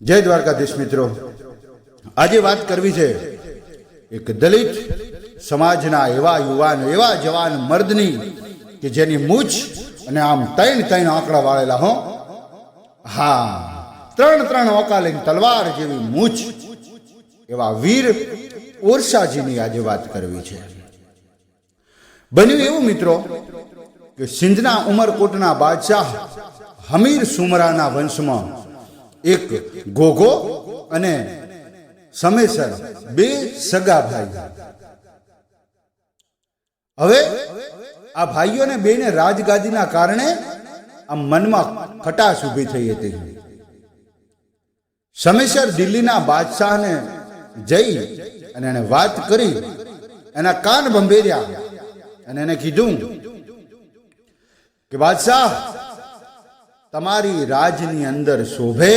જય દ્વારકાધીશ મિત્રો. આજે વાત કરવી છે એક દલિત સમાજના એવા યુવાન, એવા જવાન મર્દની કે જેની મૂછ અને આમ ત્રણ ત્રણ આંકડા વાળેલા હો. હા, ત્રણ ત્રણ ઓકાલીન તલવાર જેવી મૂછ એવા વીર ઓરસાજીની આજે વાત કરવી છે. બન્યું એવું મિત્રો કે સિંધના ઉમરકોટના બાદશાહ હમીર સુમરાના વંશમાં એક ગોગો અને સમેસર બે સગા ભાઈ. હવે આ ભાઈઓને બેને રાજગાદીના કારણે આ મનમાં ખટાશ ઊભી થઈ હતી. સમેસર દિલ્હીના બાદશાહને જઈ અને એને વાત કરી, એના કાન બંભેર્યા અને એને કીધું કે, બાદશાહ તમારી રાજની અંદર શોભે?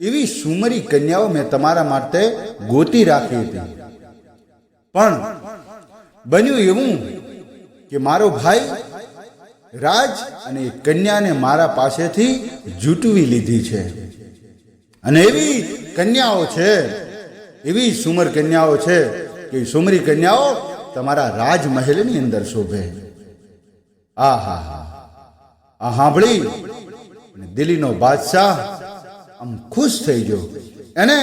એવી સુમરી કન્યાઓ મેં તમારા માટે ગોતી રાખી હતી. પણ બન્યું એવું કે મારો ભાઈ રાજ અને કન્યાને મારા પાસેથી જૂટવી લીધી છે. અને એવી કન્યાઓ છે, એવી સુમર કન્યાઓ છે કે સુમરી કન્યાઓ તમારા રાજમહેલની અંદર શોભે. આ હા હા આ સાંભળી દિલ્હીનો બાદશાહ આમ ખુશ થઈ ગયો. એને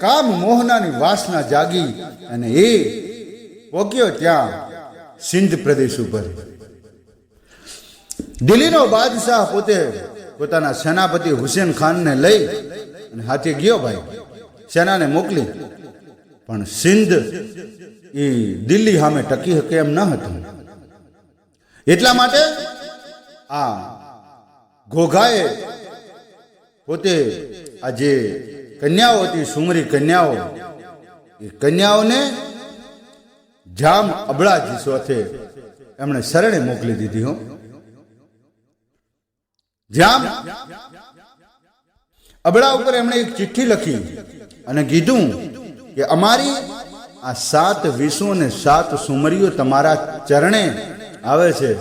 કામ મોહનાની વાસના જાગી અને એ પોક્યો ત્યાં સિંધ પ્રદેશ ઉપર. દિલ્હીનો બાદશાહ પોતે પોતાના સેનાપતિ હુસેન ખાનને લઈ અને હાથે ગયો ભાઈ. સેનાને મોકલી. પણ સિંધ એ દિલ્હી સામે ટકી શકે એમ ન હતું. એટલા માટે આ ઘોઘાએ પોતે આ જે કન્યાઓ હતી, સુમરી કન્યાઓ, એ કન્યાઓને જામ અબળાજી સાથે એમણે શરણે મોકલી દીધી, હો. જામ અબળા ઉપર એમણે એક ચિઠ્ઠી લખી અને કીધું કે અમારી આ સાત વિષો અને સાત સુમરીઓ તમારા ચરણે આવે છે.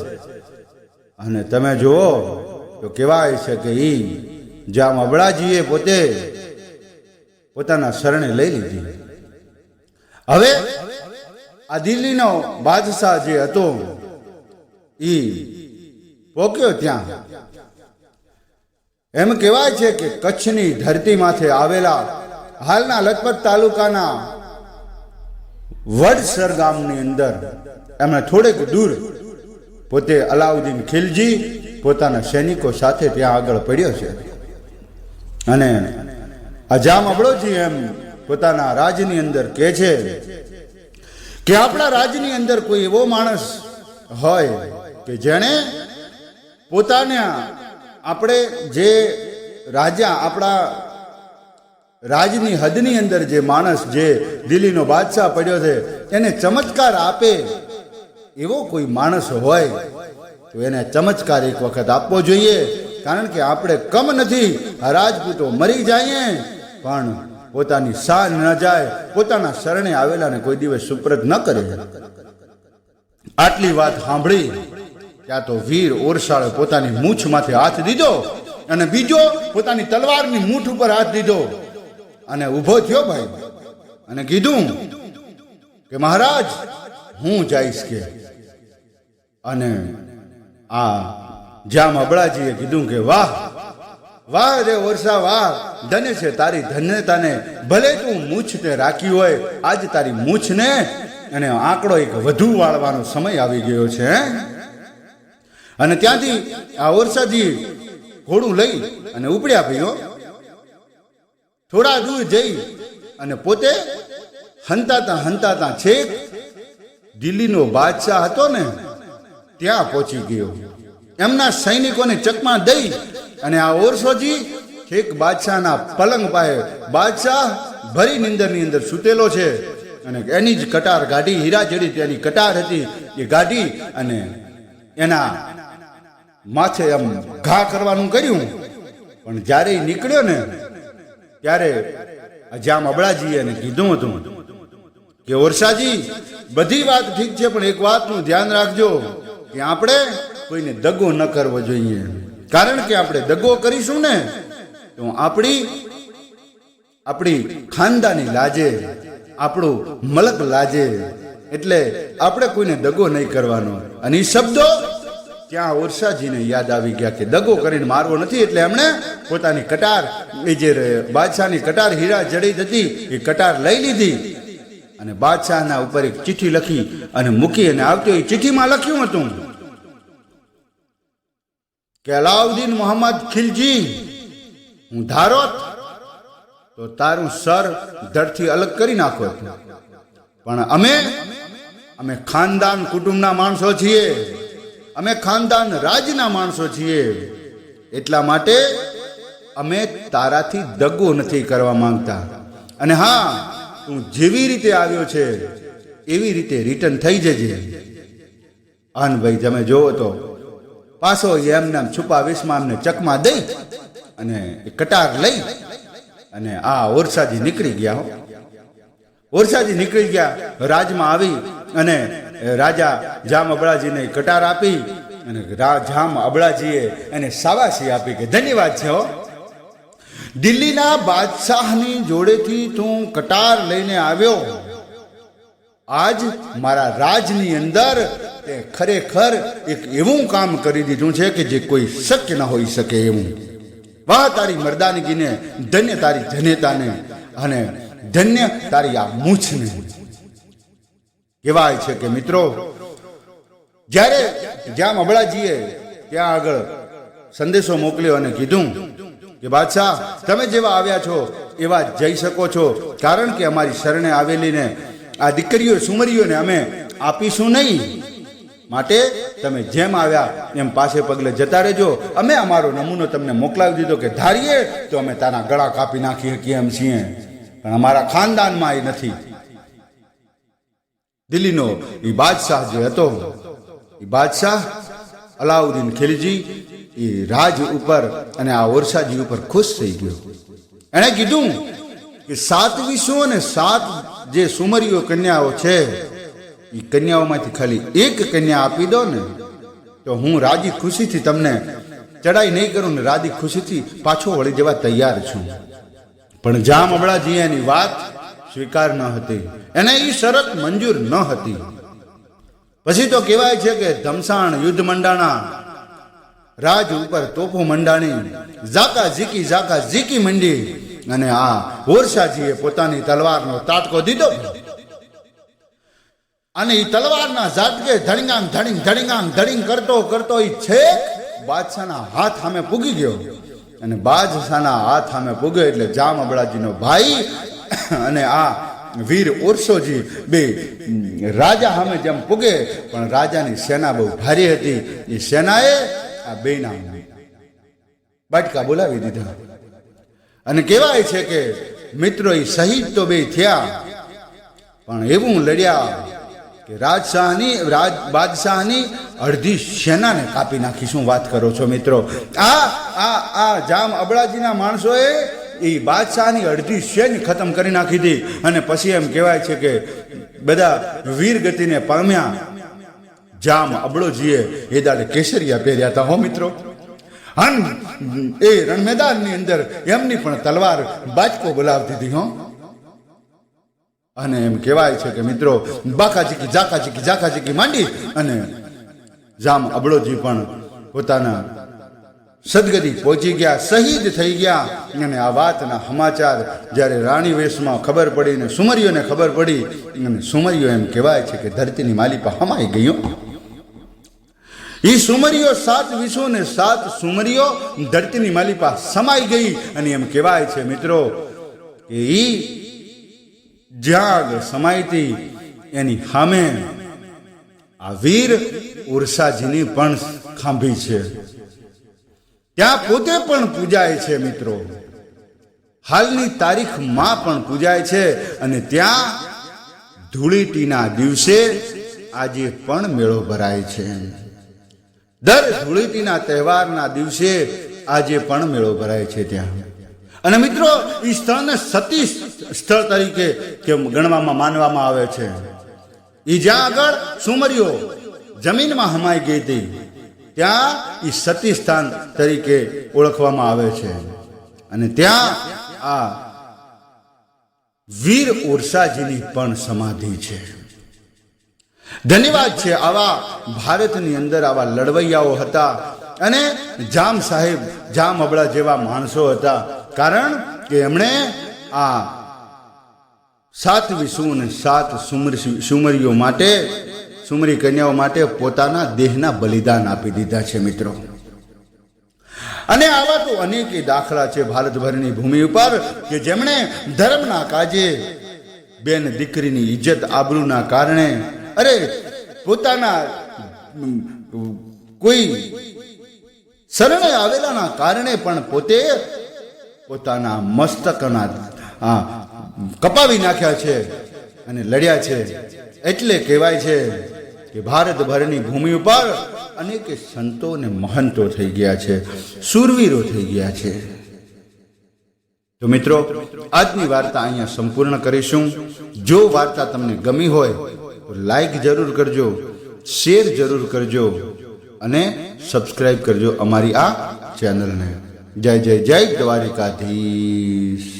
અને તમે જુઓ તો કહેવાય છે કે ઈ જામ અબળાજીએ પોતે પોતાના શરણે લઈ લીધી. હવે આ દિલ્હીનો બાદશાહ જે હતો એ પોક્યો ત્યાં. એમ કહેવાય છે કે કચ્છની ધરતી માથે આવેલા હાલના લખપત તાલુકાના વડસર ગામની અંદર એમણે થોડેક દૂર પોતે અલાઉદ્દીન ખિલજી પોતાના સૈનિકો સાથે ત્યાં આગળ પડ્યો છે. અને અજામ અબળોજી એમ પોતાના રાજની અંદર કહે છે કે આપણા રાજની અંદર કોઈ એવો માણસ હોય કે જેણે પોતાના આપણે જે રાજા આપણા રાજની હદની અંદર જે માણસ જે દિલ્હીનો બાદશાહ પડ્યો છે, એને ચમત્કાર આપે એવો કોઈ માણસ હોય તો એને ચમત્કાર એક વખત આપવો જોઈએ, કારણ કે આપણે કમ નથી, રાજપૂતો મરી જાય પણ પોતાની શાન ન જાય, પોતાના શરણે આવેલાને કોઈ દિવસ સુપ્રત ન કરે. આટલી વાત સાંભળી ત્યાં તો વીર ઓરસાળે પોતાની મૂછમાંથી હાથ દીધો અને બીજો પોતાની તલવારની મૂઠ ઉપર હાથ દીધો. અને ઊભો થયો ભાઈ અને કીધું કે મહારાજ, હું જઈશ કે. અને આ જામ અબળાજીએ કીધું કે વાહ વાહ રે વર્ષા વાહ, ધન્ય છે તારી ધન્યતાને. ભલે તું મૂછ તે રાખી હોય, આજ તારી મૂછને અને આંકડો એક વધુ વાળવાનો સમય આવી ગયો છે અને ત્યાંથી આ ઓરસાજી ઘોડું લઈ અને ઉપડ્યા ભાઈઓ. થોડા દૂર જઈ અને પોતે હંતાતા હંતાતા છેક દિલ્હીનો બાદશાહ હતો ને ત્યાં પહોંચી ગયો. એમના સૈનિકોને ચકમા દઈ અને આ ઓરસોજી છેક બાદશાહના પલંગ પાસે બાદશાહ ભરી નિંદરની અંદર સૂતેલો છે અને એની જ કટાર ગાડી, હીરા જેડી તેની કટાર હતી એ ગાડી અને એના માથે એમ ઘા કરવાનું કર્યું. પણ જ્યારે નીકળ્યો ને, ત્યારે જામ અબળાજીએ એને કીધું હતું કે, ઓરસાજી, બધી વાત ઠીક છે, પણ એક વાતનું ધ્યાન રાખજો. કે આપણે કોઈને દગો ન કરવો જોઈએ. કારણ કે આપણે દગો કરીશું ને, તો આપણી આપણી ખાનદાની લાજે, આપણું મલક લાજે. એટલે આપણે કોઈને દગો નહીં કરવાનો. અને એ શબ્દો ત્યાં ઓરસાજીને યાદ આવી ગયા કે દગો કરીને મારવો નથી, એટલે એમણે પોતાની કટાર, એ જે બાદશાહની કટાર હીરા જડિત હતી, એ કટાર લઈ લીધી. અને બાદશાહના ઉપર એક ચિઠ્ઠી લખી અને મૂકી અને આવતી ચિઠ્ઠીમાં લખ્યું હતું. કે અલાઉદ્દીન મોહમ્મદ ખિલજી, હું ધારોત, તો તારું સર ધરથી અલગ કરી નાખો પણ અમે અમે ખાનદાન કુટુંબના માણસો છીએ. અમે ખાનદાન રાજના માણસો છીએ. એટલા માટે અમે તારાથી દગો નથી કરવા માંગતા. અને હા, તું જેવી રીતે આવ્યો છે, એવી રીતે રિટર્ન થઈ જજે. અન ભાઈ તમે જોવો તો પાછો એમને છુપા વિષમાં અમને ચકમાં દઈ અને કટાર લઈ અને આ ઓરસાજી નીકળી ગયા હો. ઓરસાજી નીકળી ગયા, રાજમાં આવી અને રાજા જામ અબળાજીને કટાર આપી અને જામ અબળાજીએ એને સાવાસી આપી કે ધન્યવાદ છે હો. દિલ્હીના બાદશાહની જોડેથી તું કટાર લઈને આવ્યો. આજ મારા રાજની અંદર તે ખરેખર એક એવું કામ કરી દીધું છે કે જે કોઈ શક્ય ન હોઈ શકે એવું. વાહ, તારી મર્દાનગીને, ધન્ય તારી ધન્યતાને અને ધન્ય તારી આ મૂછને. કહેવાય છે કે મિત્રો, જ્યારે જ્યાં અબળાજીએ ત્યાં આગળ સંદેશો મોકલ્યો અને કીધું કે, બાદશાહ, તમે જેવા આવ્યા છો એવા જઈ શકો છો, કારણ કે અમારી શરણે આવેલીને આ દીકરીઓ, સુમરીઓને અમે આપીશું નહીં. માટે તમે જેમ આવ્યા એમ પાસે પગલે જતા રહેજો. અમે અમારો નમૂનો તમને મોકલાવી દીધો કે ધારીએ તો અમે તારા ગળા કાપી નાખી શકીએ એમ છીએ. પણ અમારા ખાનદાનમાં એ નથી. દિલ્હીનો એ બાદશાહ જે હતો એ બાદશાહ અલાઉદ્દીન ખિલજી એ રાજ ઉપર અને આ ઓરસાજી ઉપર ખુશ થઈ ગયો. એણે કીધું કે સાત વિશ્વો અને સાત જે સુમરીઓ કન્યાઓ છે એ કન્યાઓમાંથી ખાલી એક કન્યા આપી દો ને, તો હું રાજી ખુશીથી તમને ચડાઈ નહીં કરું ને રાજી ખુશીથી પાછો વળી જવા તૈયાર છું. પણ જામ અબળાજી એની વાત સ્વીકાર ન હતી. એને એ શરત મંજૂર ન હતી. પછી તો કહેવાય છે કે ધમસાણ યુદ્ધ મંડાણા, રાજ ઉપર તોપો મંડાણી, ઝાકા ઝીકી ઝાકા ઝીકી મંડી અને આ ઓરસાજીએ પોતાની તલવારનો તાટકો દીધો. અને એ તલવારના ઝાટકે ધણીગામ ધણીંગ ધડીંગાંગ, ધડીંગ કરતો કરતો એ છેક બાદશાહના હાથ સામે પૂગી ગયો. અને બાદશાહના હાથ સામે પૂગ્યો એટલે જામ અબળાજીનો ભાઈ અને આ વીર ઓરસોજી બે રાજા સામે જેમ પૂગે, પણ રાજાની સેના બહુ ભારી હતી. એ સેનાએ આ બેના બાટકા બોલાવી દીધા. અને કહેવાય છે કે મિત્રો એ શહીદ તો બે થયા, પણ એવું લડ્યા કે રાજશાહની, રાજ બાદશાહની અડધી સેનાને કાપી નાખી. શું વાત કરો છો મિત્રો? આ આ આ જામ અબળાજીના માણસોએ એ બાદશાહની અડધી સેન ખતમ કરી નાખી હતી અને પછી એમ કહેવાય છે કે બધા વીર ગતિને પામ્યા. જામ અબળોજીએ એ દાડે કેસરિયા પહેર્યા હતા હો મિત્રો. હન. એ રણ મેદાનની અંદર એમની પણ તલવાર બાજકો બોલાવી દીધી, હો. અને એમ કહેવાય છે કે મિત્રો બાકા ચીકી ઝાકા ચીકી જાકા ચીકી માંડી અને જામ અબળોજી પણ પોતાના સદગતિ પહોંચી ગયા, શહીદ થઈ ગયા. અને આ વાતના સમાચાર જ્યારે રાણી વેશમાં ખબર પડી ને સુમરીઓને ખબર પડી, અને સુમરીઓ એમ કહેવાય છે કે ધરતીની માલિપા હમાઈ ગયો એ સુમરીઓ સાત વિશ્વ ને સાત સુમરીઓ ધરતીની માલિપા સમાઈ ગઈ અને એમ કહેવાય છે મિત્રો કે એ જ્યાં સમાયતી એની સામે આ વીર ઉર્સાજીની પણ ખાંભી છે. ત્યાં પોતે પણ પૂજાય છે મિત્રો. હાલની તારીખમાં પણ પૂજાય છે અને ત્યાં ધૂળીટીના દિવસે આજે પણ મેળો ભરાય છે. દર ધૂળેટીના તહેવારના દિવસે આજે પણ મેળો ભરાય છે ત્યાં. અને મિત્રો એ સ્થળને સતી સ્થળ તરીકે કે ગણવામાં માનવામાં આવે છે. એ જ્યાં આગળ સુમરીઓ જમીનમાં હમાઈ ગઈ હતી, ત્યાં એ સતી સ્થાન તરીકે ઓળખવામાં આવે છે. અને ત્યાં આ વીર ઓરસાજીની પણ સમાધિ છે. ધન્યવાદ છે આવા ભારતની અંદર આવા લડવૈયાઓ હતા અને જામ સાહેબ, જામ અબળા જેવા માણસો હતા. કારણ કે એમણે આ સાત વિષુ અને સાત સુમરી સુમરીઓ માટે, સુમરી કન્યાઓ માટે પોતાના દેહના બલિદાન આપી દીધા છે મિત્રો. અને આવા તો અનેક દાખલા છે ભારતભરની ભૂમિ ઉપર કે જેમણે ધર્મના કાજે બેન દીકરીની ઇજ્જત આબરૂના કારણે અરે, પોતાના કોઈ શરણે આવેલાના કારણે પણ પોતે પોતાના મસ્તકના કપાવી નાખ્યા છે અને લડ્યા છે. એટલે કહેવાય છે કે ભારતભરની ભૂમિ ઉપર અનેક સંતો અને મહંતો થઈ ગયા છે સુરવીરો થઈ ગયા છે. તો મિત્રો, આજની વાર્તા અહીંયા સંપૂર્ણ કરીશું. જો વાર્તા તમને ગમી હોય લાઈક જરૂર કરજો શેર જરૂર કરજો અને સબસ્ક્રાઈબ કરજો અમારી આ ચેનલને જય જય જય દ્વારિકાધીશ.